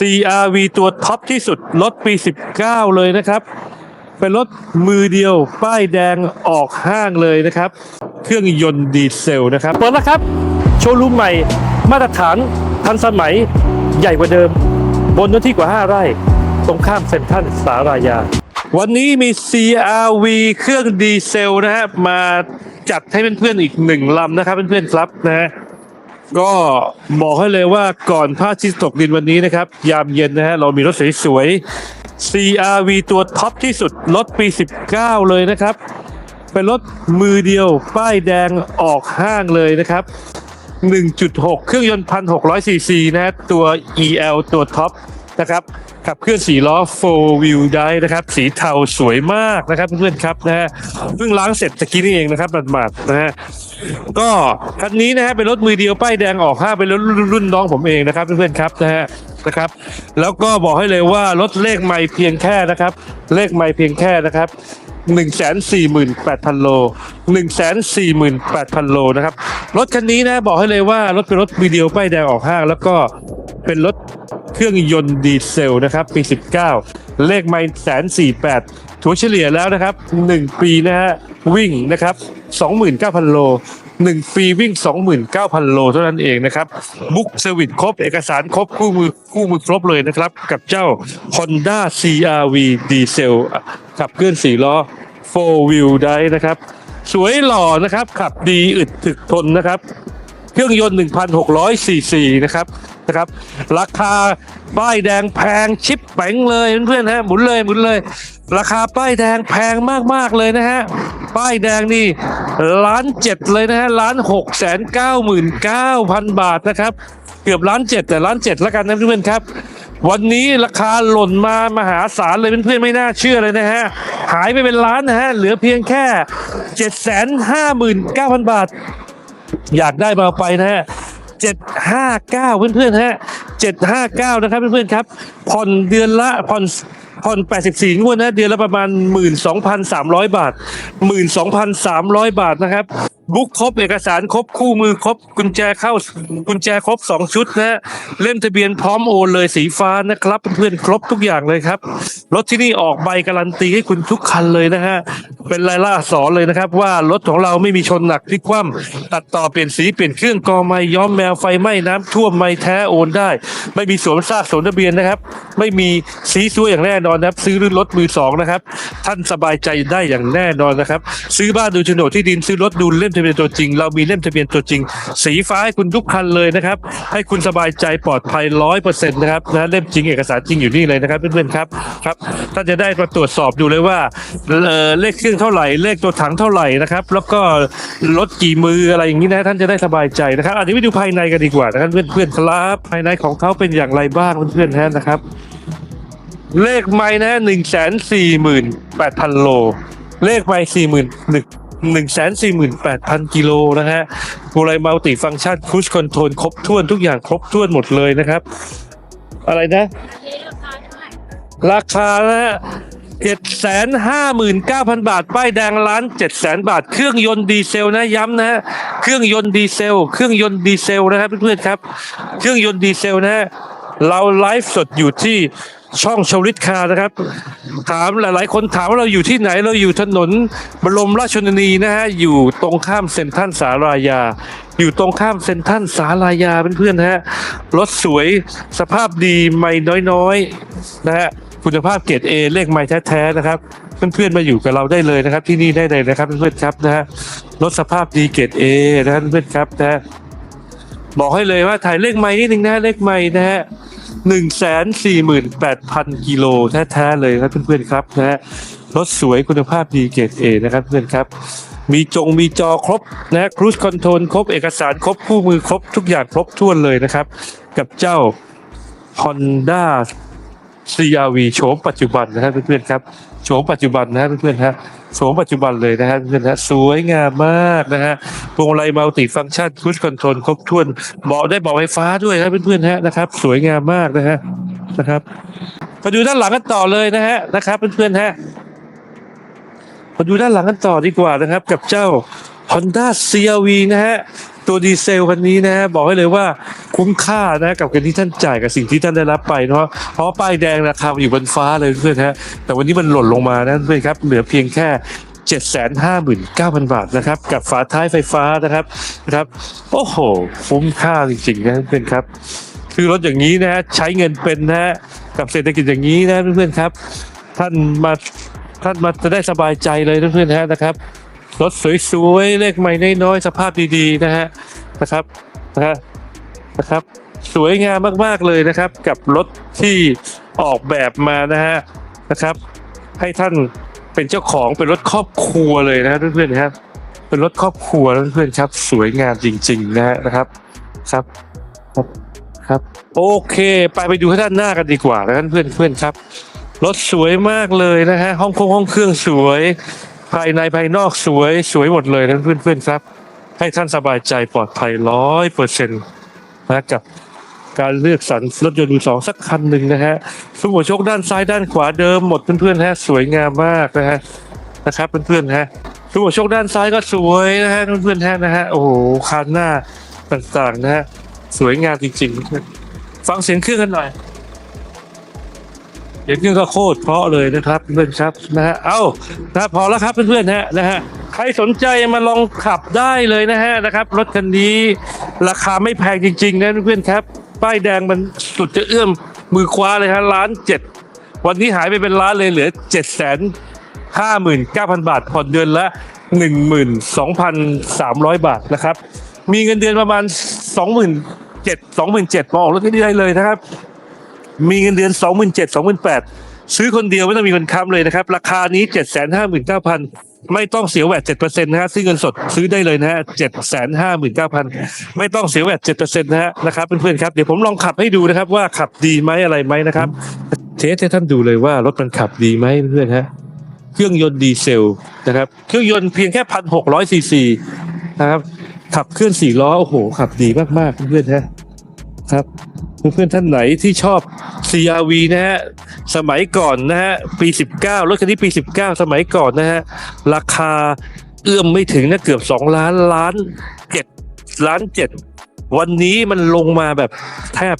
CRV ตัวท็อปที่สุดรถปี 19 เลยนะครับ เป็นรถมือเดียว ป้ายแดงออกห้างเลยนะครับ เครื่องยนต์ดีเซลนะครับ เปิดแล้วครับ โชว์รูมใหม่ มาตรฐานทันสมัยใหญ่กว่าเดิม บนเนื้อที่กว่า 5 ไร่ ตรงข้ามเซ็นทรัลสารายา วันนี้มี CRV เครื่องดีเซลนะฮะมาจัดให้เพื่อนๆอีกหนึ่งลำนะครับเพื่อนๆครับนะฮะ ก็บอกให้เลยว่าก่อนพระอาทิตย์ตกดินวันนี้นะครับ ยามเย็นนะฮะเรามีรถสวยๆ CRV ตัวท็อปที่สุดรถปี 19 เลยนะครับ เป็นรถมือเดียว ป้ายแดงออกห้างเลยนะครับ 1.6 เครื่องยนต์ 1,600ซีซีนะฮะตัว EL ตัวท็อปนะครับ ขับเคลื่อน4ล้อ4 wheel drive นะครับ สีเทาสวยมากนะครับเพื่อนๆครับนะฮะเพิ่งล้างเสร็จตะกี้นี่เองนะครับหมาดๆนะฮะก็คันนี้นะฮะเป็นรถมือเดียวป้ายแดงออกห้างเป็นรถรุ่นรุ่นน้องผมเองนะครับเพื่อนๆครับนะฮะนะครับ แล้วก็บอกให้เลยว่ารถเลขไม่เพียงแค่นะครับ เลขไม่เพียงแค่นะครับหนึ่งแสนสี่หมื่นแปดพันโลหนึ่งแสนสี่หมื่นแปดพันโลนะครับ รถคันนี้นะบอกให้เลยว่ารถเป็นรถมือเดียวป้ายแดงออกห้าง แล้วก็ เป็นรถเครื่องยนต์ดีเซลนะครับ ปี 19 เลขไม่แสนสี่แปดถัวเฉลี่ยแล้วนะครับ 1 ปีนะฮะวิ่งนะครับ 29,000 โล 1 ปีวิ่ง 29,000 โลเท่านั้นเองนะครับ บุ๊กเซอร์วิสครบ เอกสารครบ คู่มือคู่มือครบเลยนะครับ กับเจ้า Honda CRV ดีเซลขับเคลื่อน4ล้อ 4 wheel drive นะครับ สวยหล่อนะครับ ขับดีอึดถึกทนนะครับ เครื่องยนต์ 1,600ซีซีนะครับ นะครับ ราคาป้ายแดงแพงชิปแปงเลยเพื่อนๆฮะหมุนเลยหมุนเลย ราคาป้ายแดงแพงมากๆเลยนะฮะป้ายแดงนี่ล้านเจ็ดเลยนะฮะล้านหกแสนเก้าหมื่นเก้าพันบาทนะครับเกือบล้านเจ็ดแต่ล้านเจ็ดแล้วกันนะเพื่อนๆครับ วันนี้ราคาหล่นมามหาศาลเลยเพื่อนๆไม่น่าเชื่อเลยนะฮะหายไปเป็นล้านนะฮะเหลือเพียงแค่เจ็ดแสนห้าหมื่นเก้าพันบาท อยากได้มาไปนะฮะ เจ็ดห้าเก้าเพื่อนๆฮะเจ็ดห้าเก้านะครับเพื่อนๆครับ ผ่อนเดือนละผ่อนผ่อนแปดสิบสี่งวดนะ เดือนละประมาณหมื่นสองพันสามร้อยบาทหมื่นสองพันสามร้อยบาทนะครับ บุ๊กครบเอกสารครบคู่มือครบกุญแจเข้ากุญแจครบสองชุดนะเล่มทะเบียนพร้อมโอนเลยสีฟ้านะครับเพื่อนๆครบทุกอย่างเลยครับรถที่นี่ออกใบการันตีให้คุณทุกคันเลยนะฮะเป็นลายล่าสอักษรเลยนะครับ ว่ารถของเราไม่มีชนหนักพลิกคว่ำตัดต่อเปลี่ยนสีเปลี่ยนเครื่องกอไม้ย้อมแมวไฟไหม้น้ำท่วมไม่แท้โอนได้ ไม่มีสวมซากสวมทะเบียนนะครับ ไม่มีสีซัวอย่างแน่นอนนะครับ ซื้อรถมือสองนะครับ ท่านสบายใจได้อย่างแน่นอนนะครับ ซื้อบ้านดูโฉนดที่ดินซื้อรถดูเล่มทะเบียนตัวจริง เรามีเล่มทะเบียนตัวจริง สีฟ้าให้คุณทุกคันเลยนะครับ ให้คุณสบายใจปลอดภัยร้อยเปอร์เซ็นต์นะครับนะเล่มจริงเอกสารจริงอยู่นี่เลยนะครับเพื่อนๆครับครับท่านจะได้มาตรวจสอบดูเลยว่าเอ่อเลขเครื่องเท่าไหร่เลขตัวถังเท่าไหร่นะครับ แล้วก็รถกี่มืออะไรอย่างนี้นะท่านจะได้สบายใจนะครับอันนี้ไปดูภายในกันดีกว่านะครับเพื่อนๆครับภายในของเขาเป็นอย่างไรบ้างเพื่อนๆฮะนะครับ เลขไม้นะหนึ่งแสนสี่หมื่นแปดพันโล เลขไม้สี่หมื่นหนึ่ง หนึ่งแสนสี่หมื่นแปดพันกิโลนะฮะโูไรมัลติฟังก์ชันคูชคอนโทรลครบถ้วนทุกอย่างครบถ้วนหมดเลยนะครับ อะไรนะ ราคานะฮะเจ็ดแสนห้าหมื่นเก้าพันบาท ป้ายแดงล้านเจ็ดแสนบาท เครื่องยนต์ดีเซลนะย้ำนะฮะเครื่องยนต์ดีเซล เครื่องยนต์ดีเซลนะครับเพื่อนๆครับ เครื่องยนต์ดีเซลนะฮะ เราไลฟ์สดอยู่ที่ช่องชวลิตคานะครับ ถามหลาย ๆ คนถามว่าเราอยู่ที่ไหนเราอยู่ถนนบรมราชชนนีนะฮะอยู่ตรงข้ามเซ็นทรัลสารายา อยู่ตรงข้ามเซ็นทรัลสารายาเพื่อนๆนะฮะรถสวยสภาพดีไม่น้อยๆนะฮะคุณภาพเกรดเอเลขไม่แท้ๆนะครับเพื่อนๆมาอยู่กับเราได้เลยนะครับ ที่นี่ได้เลยนะครับเพื่อนๆครับนะฮะรถสภาพดีเกรดเอนะเพื่อนๆครับนะฮะ บอกให้เลยว่าถ่ายเลขไม่นิดนึงนะเลขไม่นะฮะหนึ่งแสนสี่หมื่นแปดพันกิโลแท้ๆเลยครับเพื่อนๆครับนะฮะรถสวยคุณภาพดีเกรดเอนะครับเพื่อนครับ มีจงมีจอครบนะฮะครู e คอนโทรลครบเอกสารครบคู่มือครบทุกอย่างครบถ้วนเลยนะครับ กับเจ้า Honda CRV โฉมปัจจุบันนะครับเพื่อนๆครับ โฉมปัจจุบันนะฮะเพื่อนๆฮะโฉมปัจจุบันเลยนะฮะเพื่อนๆฮะสวยงามมากนะฮะพวงมาลัยมัลติฟังก์ชันครู e คอนโทรลครบถ้วนเบาะได้เบาะไฟฟ้าด้วยนะเพื่อนๆฮะนะครับ สวยงามมากนะฮะนะครับมาดูด้านหลังกันต่อเลยนะฮะนะครับเพื่อนๆฮะมาดูด้านหลังกันต่อดีกว่านะครับ กับเจ้า Honda CRV นะฮะ ตัวดีเซลคันนี้นะบอกให้เลยว่าคุ้มค่านะกับเงินที่ท่านจ่ายกับสิ่งที่ท่านได้รับไปเนาะเพราะป้ายแดงราคาอยู่บนฟ้าเลยเพื่อนฮะแต่วันนี้มันหล่นลงมานะเพื่อนครับเหลือเพียงแค่759,000 บาทนะครับ กับฝาท้ายไฟฟ้านะครับนะครับ โอ้โห คุ้มค่าจริงๆนะเพื่อนครับ คือรถอย่างนี้นะใช้เงินเป็นนะกับเศรษฐกิจอย่างนี้นะเพื่อนๆครับ ท่านมาท่านมาจะได้สบายใจเลยเพื่อนๆฮะนะครับ รถสวยๆ เลขใหม่น้อยๆ สภาพดีๆ นะฮะ นะครับ นะฮะนะครับ สวยงามมากๆเลยนะครับ กับรถที่ออกแบบมานะฮะ นะครับ ให้ท่านเป็นเจ้าของเป็นรถครอบครัวเลยนะเพื่อนๆครับ เป็นรถครอบครัวนะเพื่อนๆครับ สวยงามจริง ๆ นะฮะนะครับ ครับ ครับครับโอเค ไปไปดูข้างด้านหน้ากันดีกว่านะเพื่อนๆเพื่อนๆครับ รถสวยมากเลยนะฮะ ห้องคงห้องเครื่องสวย ภายในภายนอกสวยสวยหมดเลยนะเพื่อนๆครับ ให้ท่านสบายใจปลอดภัยร้อยเปอร์เซ็นต์นะกับการเลือกสรรรถยนต์มือสองสักคันหนึ่งนะฮะซุ้มหัวโชคด้านซ้ายด้านขวาเดิมหมดเพื่อนๆฮะสวยงามมากนะฮะนะครับเพื่อนๆฮะซุ้มหัวโชคด้านซ้ายก็สวยนะฮะเพื่อนๆฮะนะฮะโอ้โหคานหน้าต่างๆนะฮะสวยงามจริงๆ ฟังเสียงเครื่องกันหน่อย เสียงเครื่องก็โคตรเพราะเลยนะครับเพื่อนครับนะฮะเอ้านะพอแล้วครับเพื่อนๆฮะนะฮะใครสนใจมาลองขับได้เลยนะฮะนะครับ รถคันนี้ราคาไม่แพงจริงๆนะเพื่อนครับป้ายแดงมันสุดจะเอื้อมมือคว้าเลยฮะล้านเจ็ดวันนี้หายไปเป็นล้านเลยเหลือเจ็ดแสนห้าหมื่นเก้าพันบาทผ่อนเดือนละหนึ่งหมื่นสองพันสามร้อยบาทนะครับ มีเงินเดือนประมาณสองหมื่นเจ็ดสองหมื่นเจ็ดมาออกรถที่นี่ได้เลยนะครับ มีเงินเดือน2 7 0 0 0 2 8 0 0ซื้อคนเดียวไม่ต้องมีคนค้ำเลยนะครับ ราคานี้7 5 9 0 0 0ไม่ต้องเสียแวด7%นะฮะซื้อเงินสดซื้อได้เลยนะฮะ7 5 9 0 0 0ไม่ต้องเสียแวด7%นะฮะนะครับเพื่อนๆครับเดี๋ยวผมลองขับให้ดูนะครับ ว่าขับดีไหมอะไรไหมนะครับ เทสให้ท่านดูเลยว่ารถมันขับดีไหมเพื่อนๆฮะเครื่องยนต์ดีเซลนะครับ เครื่องยนต์เพียงแค่พันหกร้อยซีซีนะครับ ขับเคลื่อนสี่ล้อโอ้โหขับดีมากๆเพื่อนๆฮะครับ เพื่อนๆท่านไหนที่ชอบ CRV นะฮะสมัยก่อนนะฮะปี 19 รถคันนี้ปี 19 สมัยก่อนนะฮะราคาเอื้อมไม่ถึงนะเกือบ 2 ล้านล้านเจ็ดล้านเจ็ดวันนี้มันลงมาแบบแทบ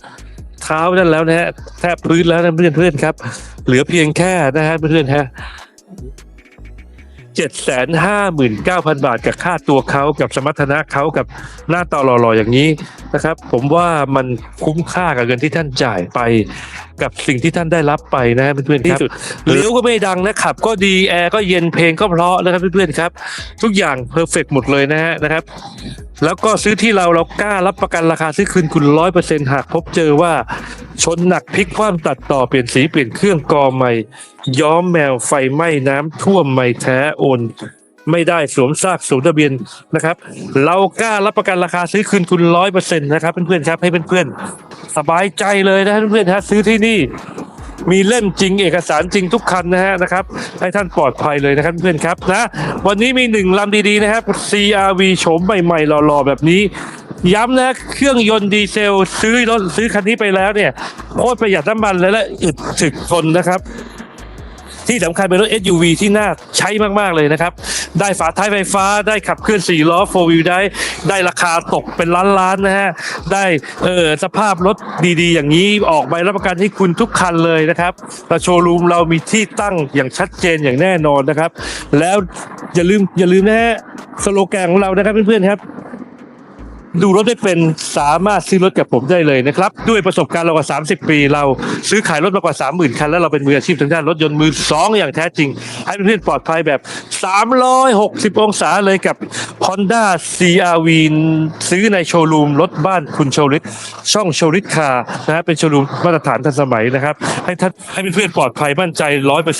เท้านั่นแล้วนะฮะแทบพื้นแล้วนะเพื่อนๆครับ เหลือเพียงแค่นะฮะเพื่อนๆฮะ จ็ดแสนห้าหมื่นเก้าพันบาทกับค่าตัวเขากับสมรรถนะเขากับหน้าตาหล่อๆอย่างนี้นะครับ ผมว่ามันคุ้มค่ากับเงินที่ท่านจ่ายไป กับสิ่งที่ท่านได้รับไปนะฮะเพื่อนๆครับเลี้ยวก็ไม่ดังนะขับ ก็ดีแอร์ก็เย็นเพลงก็เพราะนะครับเพื่อนๆครับ ทุกอย่างเพอร์เฟกหมดเลยนะฮะนะครับ แล้วก็ซื้อที่เราเรากล้ารับประกันราคาซื้อคืนคุณร้อยเปอร์เซ็นหากพบเจอว่าชนหนักพลิกคว่ำตัดต่อเปลี่ยนสีเปลี่ยนเครื่องกอใหม่ ย้อมแมวไฟไหม้น้ำท่วมไม่แท้โอน ไม่ได้สวมซากสวมทะเบียนนะครับ เรากล้ารับประกันราคาซื้อคืนคุณร้อยเปอร์เซ็นต์นะครับเพื่อนๆครับให้เพื่อนๆสบายใจเลยนะเพื่อนๆฮะซื้อที่นี่มีเล่มจริงเอกสารจริงทุกคันนะฮะนะครับ ให้ท่านปลอดภัยเลยนะครับเพื่อนครับนะวันนี้มีหนึ่งลำดีๆนะครับ CRV โฉมใหม่ๆหล่อๆแบบนี้ ย้ำนะเครื่องยนต์ดีเซล ซื้อรถซื้อคันนี้ไปแล้วเนี่ยโคตรประหยัดน้ำมันเลยและอึดถึกทนนะครับ ที่สำคัญเป็นรถ SUV ที่น่าใช้มากๆเลยนะครับ ได้ฝาท้ายไฟฟ้าได้ขับเคลื่อน4ล้อ4 wheel ได้ได้ราคาตกเป็นล้านๆนะฮะได้เออสภาพรถดีๆ อย่างนี้ออกใบรับประกันให้คุณทุกคันเลยนะครับแต่โชว์รูมเรามีที่ตั้งอย่างชัดเจนอย่างแน่นอนนะครับ แล้วอย่าลืมอย่าลืมนะฮะสโลแกนของเรานะครับเพื่อนๆครับ ดูรถได้เป็นสามารถซื้อรถกับผมได้เลยนะครับ ด้วยประสบการณ์เรากว่า 30 ปี เราซื้อขายรถมากว่า 30,000 คัน แล้วเราเป็นมืออาชีพทางด้านรถยนต์มือสองอย่างแท้จริง ให้เพื่อนปลอดภัยแบบ 360 องศาเลยกับ Honda CRV ซื้อในโชว์รูมรถบ้านคุณโชลิตช่องโชลิตคาร์นะฮะเป็นโชว์รูมมาตรฐานทันสมัยนะครับ ให้ท่านให้เพื่อนปลอดภัยมั่นใจ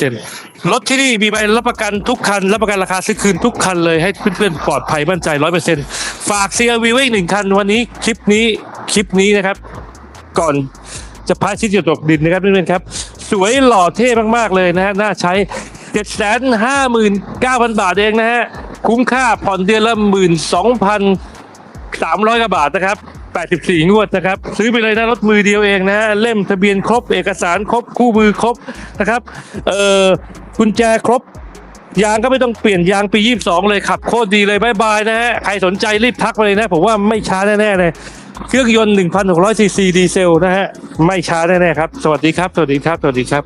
100%รถที่นี่มีใบรับประกันทุกคันรับประกันราคาซื้อคืนทุกคันเลยให้เพื่อนๆปลอดภัยมั่นใจ 100%ฝาก CRV ไว้อีกหนึ่งคันวันนี้คลิปนี้คลิปนี้นะครับ ก่อนจะพาชิดจะตกดินนะครับเพื่อนๆครับ สวยหล่อเท่มากๆเลยนะฮะน่าใช้7 5 9 0 0 0บาทเองนะฮะคุ้มค่าผ่อนเดือนละ12,300กว่าบาทนะครับ84งวดนะครับ ซื้อไปเลยนะรถมือเดียวเองนะฮะเล่มทะเบียนครบเอกสารครบคู่มือครบนะครับ เอ่อกุญแจครบ ยางก็ไม่ต้องเปลี่ยนยางปี 22 เลยขับโคตรดีเลยบายบายนะฮะ ใครสนใจรีบทักมาเลยนะ ผมว่าไม่ช้าแน่ๆเลย เครื่องยนต์ 1,600ซีซีดีเซลนะฮะ ไม่ช้าแน่ๆครับ สวัสดีครับ สวัสดีครับ สวัสดีครับ